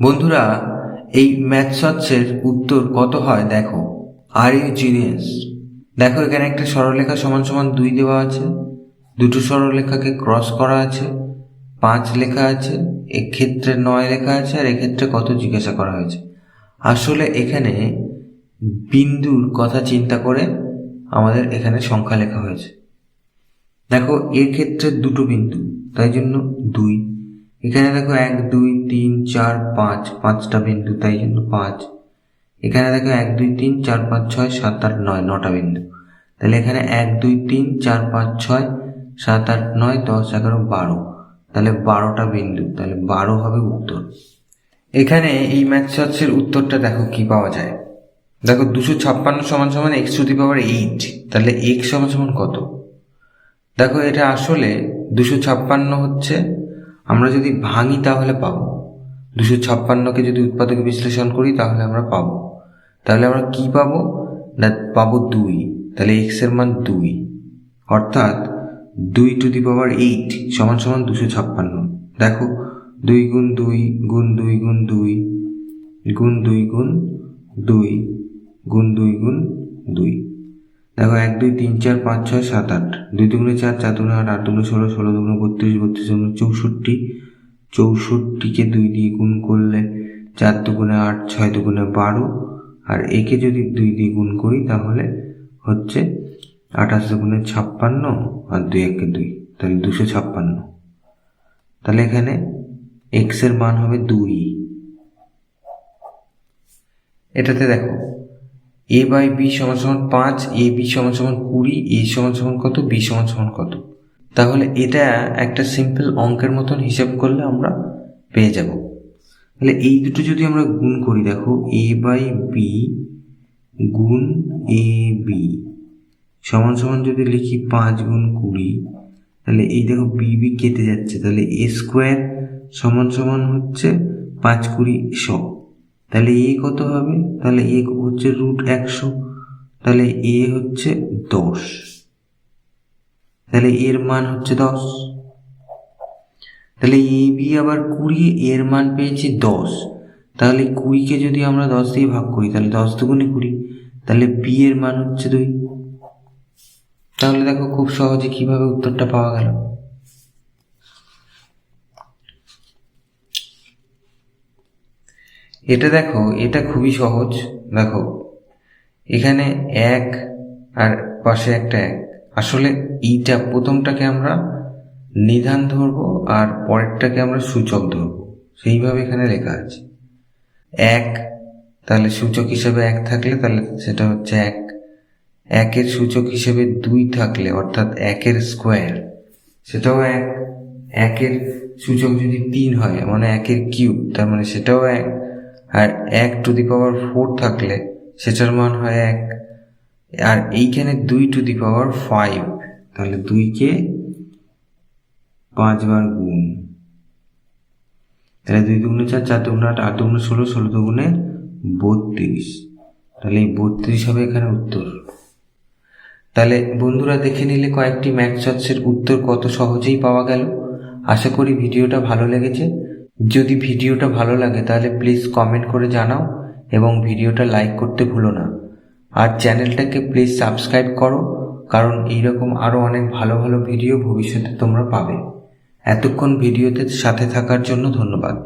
বন্ধুরা, এই ম্যাথসের উত্তর কত হয় দেখো। আর ইউ জিনিয়াস দেখো এখানে একটা সরলরেখা সমান সমান দুই দেওয়া আছে। দুটো সরলরেখাকে ক্রস করা আছে, পাঁচ লেখা আছে, এক্ষেত্রে নয় লেখা আছে, আর এক্ষেত্রে কত জিজ্ঞাসা করা হয়েছে। আসলে এখানে বিন্দুর কথা চিন্তা করে আমাদের এখানে সংখ্যা লেখা হয়েছে। দেখো, এর ক্ষেত্রে দুটো বিন্দু, তাই জন্য দুই। এখানে দেখো এক, দুই, তিন, চার, পাঁচ, পাঁচটা বিন্দু, তাই জন্য পাঁচ। এখানে দেখো এক, দুই, তিন, চার, পাঁচ, ছয়, সাত, আট, নয়, নটা বিন্দু। তাহলে এখানে এক, দুই, তিন, চার, পাঁচ, ছয়, সাত, আট, নয়, দশ, এগারো, বারো। তাহলে বারোটা বিন্দু, তাহলে বারো হবে উত্তর। এখানে এই ম্যাথসের উত্তরটা দেখো কি পাওয়া যায়। দেখো দুশো ছাপ্পান্ন সমান সমান X to the power eight, তাহলে এক্স সমান সমান কত? দেখো এটা আসলে দুশো ছাপ্পান্ন হচ্ছে আমরা যদি ভাঙি তাহলে পাবো। দুশো ছাপ্পান্নকে যদি উৎপাদক বিশ্লেষণ করি তাহলে আমরা পাবো। তাহলে আমরা কি পাবো? না, পাবো দুই। তাহলে এক্সের মান দুই। অর্থাৎ দুই টু দি পাওয়ার এইট সমান সমান দুশো ছাপ্পান্ন। দেখো, দুই গুণ দুই গুণ দুই গুণ দুই গুণ দুই গুণ দুই গুণ দুই গুণ দুই। দেখো এক, দুই, তিন, চার, পাঁচ, ছয়, সাত, আট। দুই দুগুণে চার চার দুগুণে আট আট দুগুণে ষোলো ষোলো দুগুণে বত্রিশ বত্রিশ দুগুণে চৌষট্টি। চৌষট্টিকে দুই দিয়ে গুণ করলে চার দুগুণে আট, ছয় দুগুণে বারো। আর একে যদি দুই দিয়ে গুণ করি তাহলে হচ্ছে আঠাশ দুগুণে ছাপ্পান্ন আর দুই একে দুই। তাহলে দুশো ছাপ্পান্ন। তাহলে এখানে এক্সের মান হবে দুই। এটাতে দেখো এ বাই বি সমান সমান পাঁচ এ বি সমান সমান কুড়ি এ সমান সমান কত বি সমান সমান কত। তাহলে এটা একটা সিম্পল অঙ্কের মতন হিসাব করলে আমরা পেয়ে যাব। তাহলে এই দুটো যদি আমরা গুণ করি, দেখো এ বাই বি গুণ এ বি সমান সমান যদি লিখি পাঁচ গুণ কুড়ি, তাহলে এই দেখো বি বি কেটে যাচ্ছে। তাহলে এ স্কোয়ার সমান সমান হচ্ছে পাঁচ কুড়ি শ। তাহলে এ কত হবে? তাহলে এ হচ্ছে রুট একশো। তাহলে এ হচ্ছে দশ। তাহলে এর মান হচ্ছে দশ। তাহলে এ বি আবার কুড়ি এর মান পেয়েছি দশ। তাহলে কুড়িকে যদি আমরা দশ দিয়ে ভাগ করি, তাহলে দশ দুগুণে কুড়ি। তাহলে বি এর মান হচ্ছে দুই। তাহলে দেখো খুব সহজে কীভাবে উত্তরটা পাওয়া গেল। এটা দেখো, এটা খুবই সহজ। দেখো, এখানে এক আর পাশে একটা এক। আসলে এইটা প্রথমটাকে আমরা নিধান ধরবো আর পরেরটাকে আমরা সূচক ধরবো। সেইভাবে এখানে লেখা আছে। এক, তাহলে সূচক হিসেবে এক থাকলে তাহলে সেটা হচ্ছে এক। একের সূচক হিসেবে দুই থাকলে, অর্থাৎ একের স্কোয়ার, সেটাও এক। একের সূচক যদি তিন হয় মানে একের কিউব, তার মানে সেটাও এক। আর এক টু দি পাওয়ার ফোর থাকলে সেটার মান হয় এক। আর এইখানে দুই টু দি পাওয়ার ফাইভ, তাহলে দুইকে পাঁচবার গুণ। তাহলে দুই দুগুণে চার চার দুগুণে আট আট দুগুণে ষোলো ষোলো দুগুণে বত্রিশ। তাহলে এই বত্রিশ হবে এখানে উত্তর। তাহলে বন্ধুরা দেখে নিলে কয়েকটি ম্যাথসের উত্তর কত সহজেই পাওয়া গেল। আশা করি ভিডিওটা ভালো লেগেছে। যদি ভিডিওটা ভালো লাগে তাহলে প্লিজ কমেন্ট করে জানাও এবং ভিডিওটা লাইক করতে ভুলো না। আর চ্যানেলটাকে প্লিজ সাবস্ক্রাইব করো, কারণ এইরকম আরও অনেক ভালো ভালো ভিডিও ভবিষ্যতে তোমরা পাবে। এতক্ষণ ভিডিওতে সাথে থাকার জন্য ধন্যবাদ।